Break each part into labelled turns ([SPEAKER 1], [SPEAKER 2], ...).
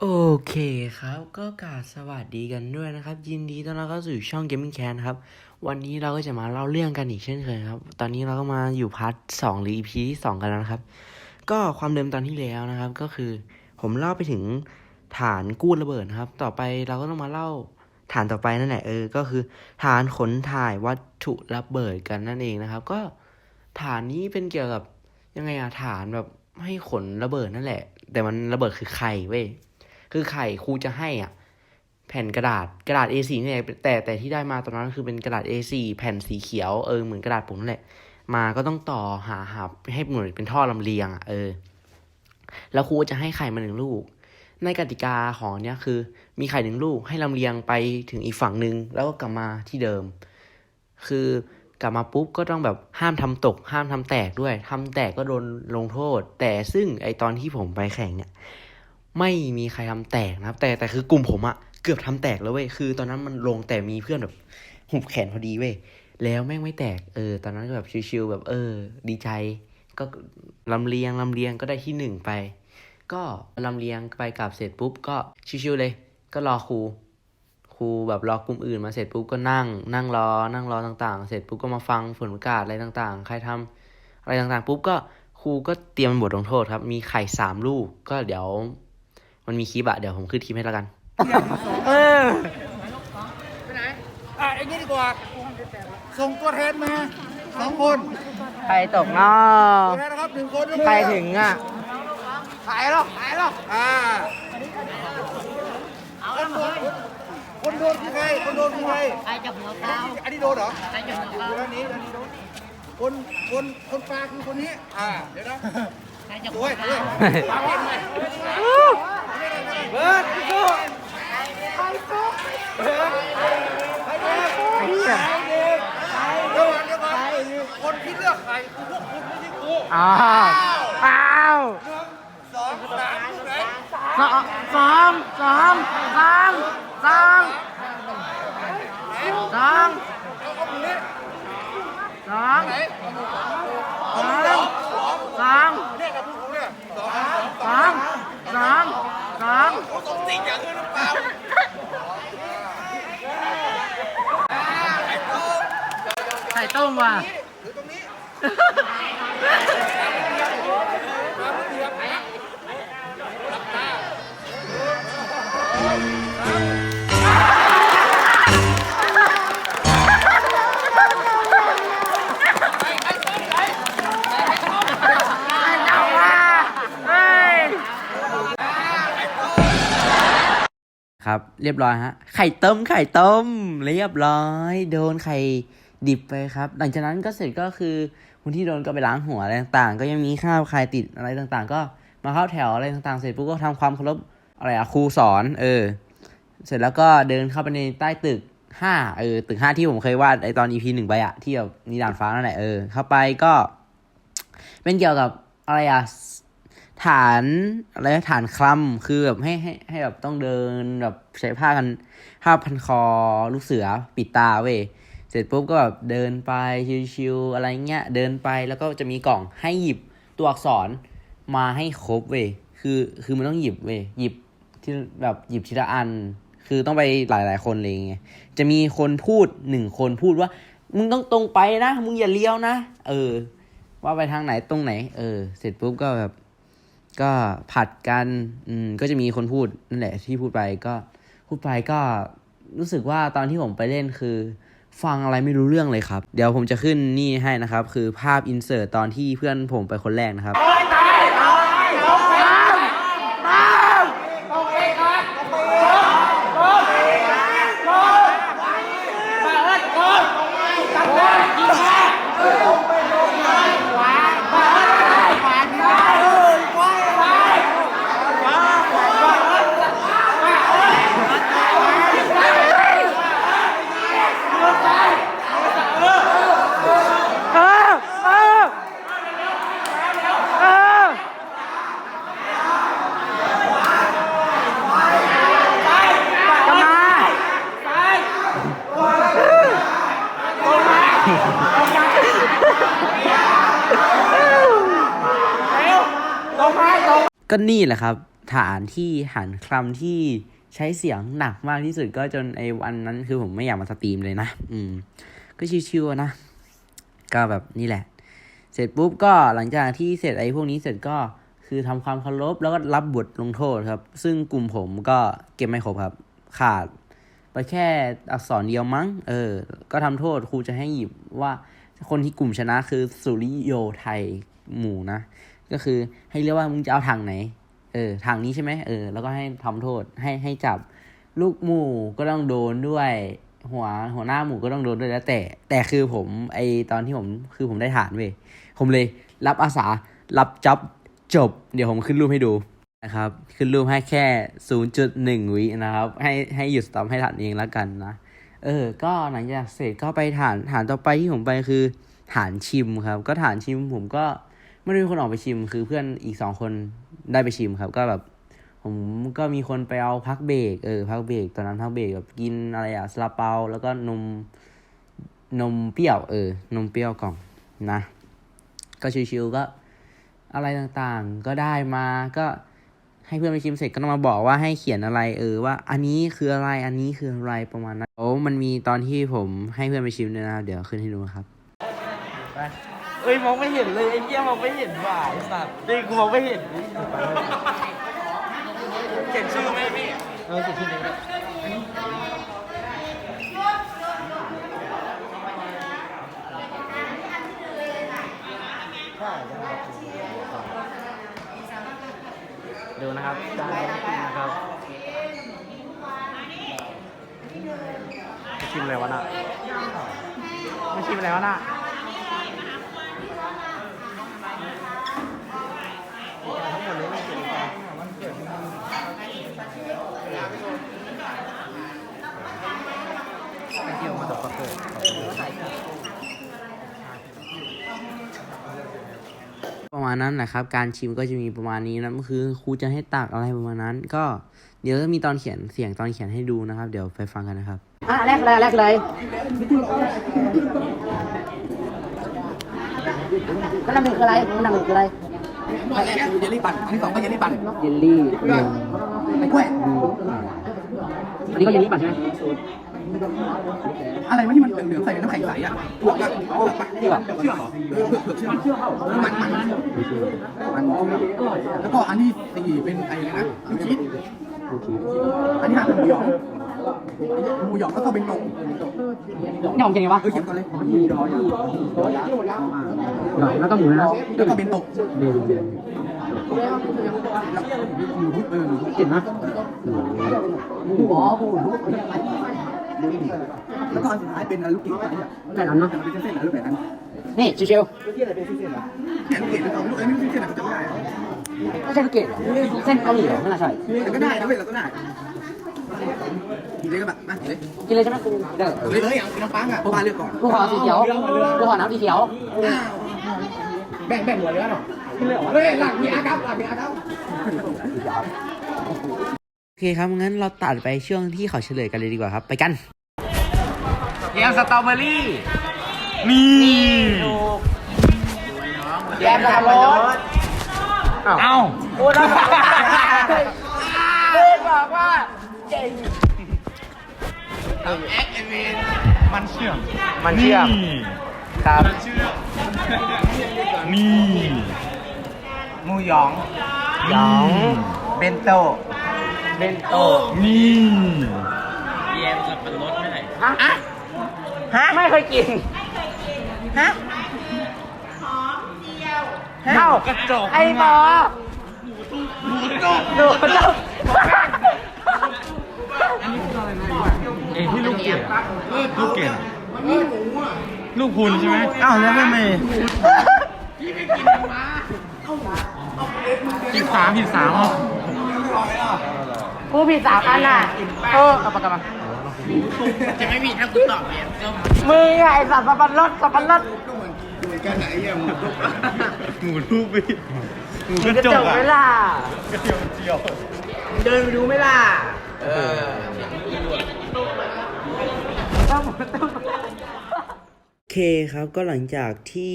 [SPEAKER 1] โอเคครับ ก็กาสวัสดีกันด้วยนะครับ ยินดีต้อนรับเข้าสู่ช่อง Gaming Can ครับ วันนี้เราก็จะมาเล่าเรื่องกันอีกเช่นเคยครับ ตอนนี้เราก็มาอยู่พาร์ทสองหรือ EP ที่สองกันแล้วนะครับ ก็ความเดิมตอนที่แล้วนะครับ ก็คือผมเล่าไปถึงฐานกู้ระเบิดนะครับ ต่อไปเราก็ต้องมาเล่าฐานต่อไปนั่นแหละเออ ก็คือฐานขนถ่ายวัตถุระเบิดกันนั่นเองนะครับ ก็ฐานนี้เป็นเกี่ยวกับยังไงอะฐานแบบให้ขนระเบิดนั่นแหละ แต่มันระเบิดคือไข่เว้ย คือไข่ครูจะให้อะ แผ่นกระดาษกระดาษ A4 นี่แหละแต่แต่ที่ได้มาตอนนั้นคือเป็นกระดาษ A4 แผ่นสีเขียวเออเหมือนกระดาษปุ่มนั่นแหละ มาก็ต้องต่อหาหาให้เหมือนเป็นท่อลำเลียงอะเออ แล้วครูจะให้ไข่มาหนึ่งลูก ในกติกาของเนี้ยคือ มีไข่หนึ่งลูกให้ลำเลียงไปถึงอีกฝั่งหนึ่งแล้วก็กลับมาที่เดิม คือกลับมาปุ๊บก็ต้องแบบห้ามทำตก ห้ามทำแตกด้วยทำแตกก็โดนลงโทษ แต่ซึ่งไอตอนที่ผมไปแข่งเนี่ย ไม่มีใครทำแตกนะครับ แต่แต่คือกลุ่มผมอะเกือบทำแตกแล้วเว้ยคือ ตอนนั้นมันลงแต่มีเพื่อนแบบหุบแขนพอดีเว้ยแล้วแม่งไม่แตกเออ ตอนนั้นก็แบบชิวๆแบบเออ ดีใจ ก็ลำเลียงลำเลียงก็ได้ที่หนึ่งไป ก็ลำเลียงไปกลับเสร็จปุ๊บก็ชิวๆเลย ก็รอครูครูแบบรอกลุ่มอื่นมาเสร็จปุ๊บก็นั่ง นั่งรอ นั่งรอต่างๆ เสร็จปุ๊บก็มาฟังผลประกาศอะไรต่างๆ ใครทำอะไรต่างๆ ปุ๊บก็ครูก็เตรียมบทลงโทษครับ มีไข่สามลูก ก็เดี๋ยว มันมีคลิปอะเดี๋ยวผมขึ้นคลิปให้แล้วกัน เออ
[SPEAKER 2] อะอย่างนี้ดีกว่า ส่งตัวแทนมาสองคน
[SPEAKER 1] ใครตกเนาะ
[SPEAKER 2] ตัวแทนนะครับหนึ่งคนยกมือ
[SPEAKER 1] ใครถึงอะ
[SPEAKER 2] หายแล้วหายแล้วอ่าคนโดนคนโดนคือใครคนโดนคือใคร
[SPEAKER 3] ใครจะหัวเท้า
[SPEAKER 2] อันนี้โดนเหรอ
[SPEAKER 3] ใครจะหัวเท้า
[SPEAKER 2] ดูด้านนี้ด้านนี้โดนคนคนคนปลาคือคนนี้ อ่า เดี๋ยวนะ
[SPEAKER 3] ใครจะ
[SPEAKER 2] ด้
[SPEAKER 3] หั
[SPEAKER 2] ว
[SPEAKER 3] วยเท้า
[SPEAKER 2] ด้วยปลาเก่งไหมเบิร์ดสู้ใครเด็กใครเด็กใครเด็กเดี๋ยวก่อนเดี๋ยวก่อนคนที่เลือกใครคือพวกคุณไม่ใช่กู
[SPEAKER 1] อ้าวอ้าว
[SPEAKER 2] สองสามลูกไหน
[SPEAKER 1] สองสองสองสองสองสอง
[SPEAKER 2] เอาเอามือนี้
[SPEAKER 1] สองสองสอง
[SPEAKER 2] สองสอง
[SPEAKER 1] สองสองสอง
[SPEAKER 2] เขาสมจริงอย่างอื่นหรือเปล่า
[SPEAKER 1] ไข่ต้มว่ะ เรียบร้อยฮะ ไข่ต้มไข่ต้ม เรียบร้อย โดนไข่ดิบไปครับ หลังจากนั้นก็เสร็จก็คือคนที่โดนก็ไปล้างหัวอะไรต่างๆ ก็ยังมีข้าวไข่ติดอะไรต่างๆ ก็มาเข้าแถวอะไรต่างๆ เสร็จปุ๊บก็ทำความเคารพอะไรอะครูสอน เออ เสร็จแล้วก็เดินเข้าไปในใต้ตึกห้าเออตึกห้าที่ผมเคยวาดไอตอน EP หนึ่งไปอะที่แบบนิดานฟ้านั่นแหละเออเข้าไปก็เป็นเกี่ยวกับอะไรอะ ฐานอะไรฐานคลัมคือแบบให้ให้ให้แบบต้องเดินแบบใช้ผ้ากันผ้าพันคอลูกเสือปิดตาเว้ยเสร็จปุ๊บก็แบบเดินไปชิวๆอะไรเงี้ยเดินไปแล้วก็จะมีกล่องให้หยิบตัวอักษรมาให้ครบเว้ยคือคือมันต้องหยิบเว้ยหยิบที่แบบหยิบทีละอัน คือต้องไปหลาย ๆ คนเลยไงจะมีคนพูดหนึ่งคนพูดว่า มึงต้องตรงไปนะ มึงอย่าเลี้ยวนะ เออ ว่าไปทางไหนตรงไหน เออ เสร็จปุ๊บก็แบบ ก็ผัดกันอืมก็จะมีคนพูดนั่นแหละที่พูดไปก็พูดไปก็รู้สึกว่าตอนที่ผมไปเล่นคือ ฟังอะไรไม่รู้เรื่องเลยครับ เดี๋ยวผมจะขึ้นนี่ให้นะครับ คือภาพอินเสิร์ตตอนที่เพื่อนผมไปคนแรกนะครับ เออเออเออจะมา ก็นี่แหละครับ ฐานที่ฐานคลำที่ใช้เสียงหนักมากที่สุดก็จนไอ้วันนั้นคือผมไม่อยากมาสตรีมเลยนะ อืม ก็ชิวๆนะ ก็แบบนี่แหละ เสร็จปุ๊บก็หลังจากที่เสร็จไอ้พวกนี้เสร็จก็คือทำความเคารพแล้วก็รับบทลงโทษครับ ซึ่งกลุ่มผมก็เก็บไม่ครบครับ ขาดไปแค่อักษรเดียวมั้ง เออ ก็ทำโทษครูจะให้หยิบว่าคนที่กลุ่มชนะคือสุริโยไทยหมู่นะ ก็คือให้เรียกว่ามึงจะเอาทางไหน เออทางนี้ใช่ไหมเออ แล้วก็ให้ทำโทษให้ให้จับลูกหมูก็ต้องโดนด้วย หัวหัวหน้าหมูก็ต้องโดนด้วยแล้วแต่ แต่คือผมไอตอนที่ผมคือผมได้ฐานเว้ยผมเลยรับอาสารับจ็อบจบ เดี๋ยวผมขึ้นรูปให้ดูนะครับ ขึ้นรูปให้แค่ 0.1 วินะครับ ให้ให้หยุดสต็อปให้ฐานเองแล้วกันนะเออ ก็หลังจากเสร็จก็ไปฐานฐานต่อไปที่ผมไปคือฐานชิมครับ ก็ฐานชิมผมก็ ไม่ได้มีคนออกไปชิม คือเพื่อนอีกสองคนได้ไปชิมครับ ก็แบบผมก็มีคนไปเอาพักเบรกเออพักเบรกตอนนั้นพักเบรกแบบกินอะไรอะซาลาเปา แล้วก็นมนมเปรี้ยว เออ นมเปรี้ยวกล่องนะ ก็ชิวๆก็อะไรต่างๆ ก็ได้มาก็ให้เพื่อนไปชิมเสร็จก็ต้องมาบอกว่าให้เขียนอะไร เออว่า อันนี้คืออะไรอันนี้คืออะไรประมาณนั้นโอ้มันมีตอนที่ผมให้เพื่อนไปชิมด้วยนะครับเดี๋ยวขึ้นให้ดูครับ
[SPEAKER 2] เอ้ยมองไม่เห็นเลยไอ้เหี้ยมองไม่เห็นว่ะไอ้สัตว์จริงกูมองไม่เห็นเขียนชื่อไหมพี่เออเขียนชื่อนี้ก็ได้
[SPEAKER 1] ดูนะครับจานนะครับ
[SPEAKER 2] ชิมอะไรวะน่ะไม่ชิมอะไรวะน่ะ
[SPEAKER 1] ประมาณนั้นแหละครับ การชิมก็จะมีประมาณนี้นะก็คือครูจะให้ตักอะไรประมาณนั้น ก็เดี๋ยวจะมีตอนเขียนเสียงตอนเขียนให้ดูนะครับ เดี๋ยวไปฟังกันนะครับ
[SPEAKER 3] อะแรกเลยแรกเลยก็นำหนึ่งคืออะไรก็นำหนึ่งคืออะไร
[SPEAKER 4] อันแรกคือเยลลี่ปั่นอันที่สองก็เยลลี่ปั่น
[SPEAKER 3] เยลลี่
[SPEAKER 4] ไอ้กล้วย
[SPEAKER 3] อันนี้ก็เยลลี่ป่ะใช่ไหม
[SPEAKER 4] อะไรวะที่มันเหลืองๆใส่น้ำแข็งใสอะถั่วกับเผือกปะเชือเชือกเหรอเออเผือกเชือกเชือกมันมันมันแล้วก็อันที่สี่เป็นไอ้อะไรนะลูกชีสอันที่ห้าหมูหยองหมูหยองแล้วก็เป็นนม
[SPEAKER 3] นี่ผมกินไงวะ
[SPEAKER 4] เออเขียนก่อนเลย
[SPEAKER 3] แล้วก็หมูนะ
[SPEAKER 4] แล้วก็เป็นตกแล้วหมูเออหมู
[SPEAKER 3] กินนะอ๋อหมู
[SPEAKER 4] แล้วก็อันสุดท้ายเป็นลูกเกดอะไรอะ
[SPEAKER 3] แบบนั้นเนาะ
[SPEAKER 4] แต่มันเป็นเส้นๆเหรือแบบนั้น
[SPEAKER 3] นี่ชิว
[SPEAKER 4] เนี่ยลูกเกดเป็นของลูกเอ้ไม่ใช่เส้นๆอะจำไม่ได้
[SPEAKER 3] ไม่ใช่ลูกเกดเส้นเกาหลีเหรอไม่น่าใช่
[SPEAKER 4] แต่ก็ได้นะเว้ยเราก็ได้ดีเลยก็แบบมาเลย
[SPEAKER 3] กินเลยใช่ไหมเด้อ
[SPEAKER 4] เลยเลยอย่างน้ำปังอะเพราะว่าเลือกก่อน
[SPEAKER 3] กูขอสีเขียวกูขอน้ำสีเขียว
[SPEAKER 4] แบ่งแบ่งหัวเรือหน่อยเฮ้ยหลังมีอาครับหลังมีอาครับ
[SPEAKER 1] โอเคครับงั้นเราตัดไปช่วงที่เขาเฉลยกันเลยดีกว่าครับ ไปกัน
[SPEAKER 2] แยมสตรอเบอรี่นี่
[SPEAKER 3] แยมสับปะรด
[SPEAKER 2] เอ้า
[SPEAKER 3] พูดแล้วพูดบอกว่าเก่ง
[SPEAKER 2] มันเชื่อม
[SPEAKER 1] มันเชื่อมครับ
[SPEAKER 2] นี่
[SPEAKER 5] หมูหยอง
[SPEAKER 1] หยอง
[SPEAKER 5] เบนโต
[SPEAKER 1] เบนโต
[SPEAKER 2] นี่
[SPEAKER 3] ฮะ ฮะ ไม่เคยกิน ฮะเอ้ากระจก ไอ้หมอดูดู
[SPEAKER 2] เองที่ลูกเกดลูกเกดลูกพุนใช่ไหม
[SPEAKER 1] อ้าวแล้วไม่เมย์
[SPEAKER 2] ผิดสามผิดสามอะ
[SPEAKER 3] กูผิดสามอันน่ะเออเอาปากกามา
[SPEAKER 5] จะไม่มีถ้ากูตอบเนี่ยก็
[SPEAKER 3] มึงไงไอ้สัตว์สับปะรดสับปะรด
[SPEAKER 2] หมูลูกไปหมู
[SPEAKER 3] มึ
[SPEAKER 2] ก
[SPEAKER 3] ง
[SPEAKER 2] ระ
[SPEAKER 3] กระ
[SPEAKER 2] จ
[SPEAKER 3] จ
[SPEAKER 2] ก
[SPEAKER 3] ก
[SPEAKER 2] อะ
[SPEAKER 3] ไหมล่ะ
[SPEAKER 2] กระเทียมเจียว
[SPEAKER 3] เดินไปดูไหมล่ะ
[SPEAKER 5] เออ
[SPEAKER 1] โอเคครับก็หลังจากที่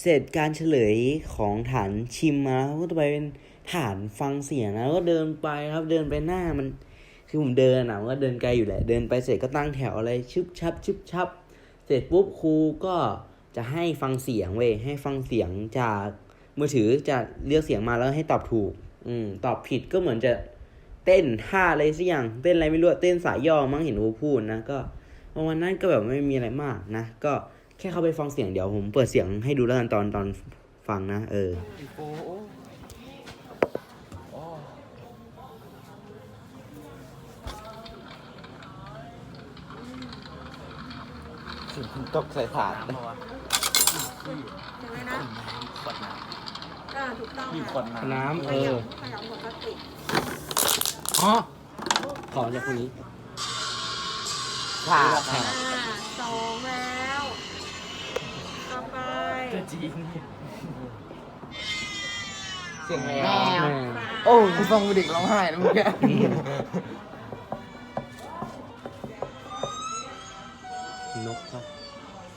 [SPEAKER 1] เสร็จการเฉลยของฐานชิมมาแล้วก็ต่อไปเป็นฐานฟังเสียงนะแล้วก็เดินไปครับเดินไปหน้ามัน คือผมเดินอะมันก็เดินไกลอยู่แหละ เดินไปเสร็จก็ตั้งแถวอะไรชึบชับชึบชับ เสร็จปุ๊บครูก็จะให้ฟังเสียงเว้ยให้ฟังเสียงจากมือถือจะเรียกเสียงมาแล้วให้ตอบถูก อืม ตอบผิดก็เหมือนจะเต้นท่าอะไรสักอย่าง เต้นอะไรไม่รู้เต้นสายย่อมั้งเห็นครูพูดนะก็วันนั้นก็แบบไม่มีอะไรมากนะก็แค่เข้าไปฟังเสียงเดี๋ยวผมเปิดเสียงให้ดูแล้วกันตอนตอนฟังนะ เออ
[SPEAKER 4] ตกใส่ถาด
[SPEAKER 5] ใช่ไหมนะอ่าถูกต้อง
[SPEAKER 3] มี
[SPEAKER 5] ค่ะ
[SPEAKER 3] คนมา
[SPEAKER 1] น้ำ
[SPEAKER 5] ข
[SPEAKER 1] เออ
[SPEAKER 5] ยำขยำปกติ
[SPEAKER 1] อ๋อ ขอจากคนนี้
[SPEAKER 4] ถาด
[SPEAKER 5] อ่าสองแล้วต่อไป
[SPEAKER 4] เสียงแม
[SPEAKER 1] แม
[SPEAKER 4] ว
[SPEAKER 1] ว
[SPEAKER 4] โอ้กูฟังเด็กร้องไห้แล้วเมื่อกี้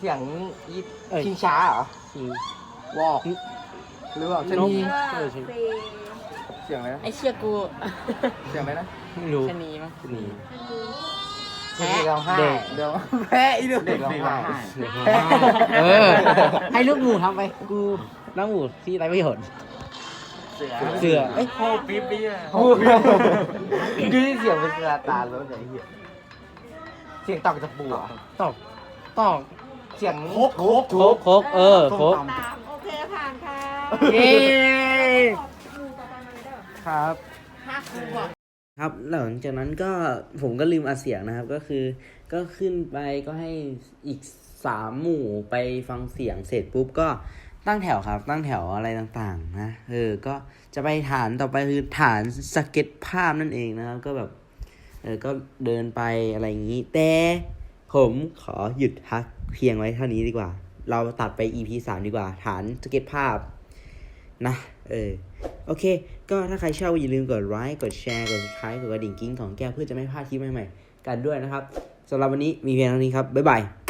[SPEAKER 4] สียงอี
[SPEAKER 1] เอ้ย
[SPEAKER 4] ชิงช้าเหรอ
[SPEAKER 1] จริง
[SPEAKER 4] วอกหรือเปล่าชะนี
[SPEAKER 1] นก
[SPEAKER 5] เออสี่
[SPEAKER 4] เสียงอะไรนะ
[SPEAKER 5] ไอเชี่ยกู
[SPEAKER 4] เสียงอะไรนะ
[SPEAKER 1] ไม่รู้
[SPEAKER 5] ชะนีมั้ง
[SPEAKER 1] นี่
[SPEAKER 4] เด็กร้องไห้
[SPEAKER 1] เด็ก
[SPEAKER 4] เดี๋ยวแพ้อีเด็กร้องไห้
[SPEAKER 1] เด็กร้องไห้ เออ ให้ลูกหมูทำไป กูน้องหมูที่ไรประโยชน์
[SPEAKER 4] เสือ
[SPEAKER 1] เสือเอ้ย
[SPEAKER 3] โอ้ปี๊บปี๊บ
[SPEAKER 4] โอ้โหดูที่เสียงเป็นเสือตาแล้วไหนเหี้ยเสียงตอกจากปูอะ
[SPEAKER 1] ตอกตอก
[SPEAKER 4] เสียง
[SPEAKER 3] โคกโคก
[SPEAKER 1] โคกโคกเออโคก
[SPEAKER 5] สามโอเคผ่านค่ะ
[SPEAKER 1] เย้
[SPEAKER 5] ขอบคุณต่อไปมาเลยเด้อ
[SPEAKER 1] ครับ
[SPEAKER 5] ห้าครูบอก
[SPEAKER 1] ครับหลังจากนั้นก็ผมก็ลืมอัดเสียงนะครับก็คือ ก็ขึ้นไปก็ให้อีกสามหมู่ไปฟังเสียงเสร็จปุ๊บก็ตั้งแถวครับ ตั้งแถวอะไรต่างๆ นะเออก็จะไปฐานต่อไปคือฐานสเก็ตภาพนั่นเองนะครับ ก็แบบเออก็เดินไปอะไรอย่างนี้แต่ ผมขอหยุดพักเพียงไว้เท่านี้ดีกว่า เราตัดไป EP สามดีกว่า ฐานสเก็ตภาพ นะ เออ โอเค ก็ถ้าใครชอบอย่าลืมกดไลค์ กดแชร์ กด subscribe กดกระดิ่งกิ้งของแก้วเพื่อจะไม่พลาดคลิปใหม่ๆ กันด้วยนะครับสำหรับวันนี้มีเพียงเท่านี้ครับ บ๊ายบาย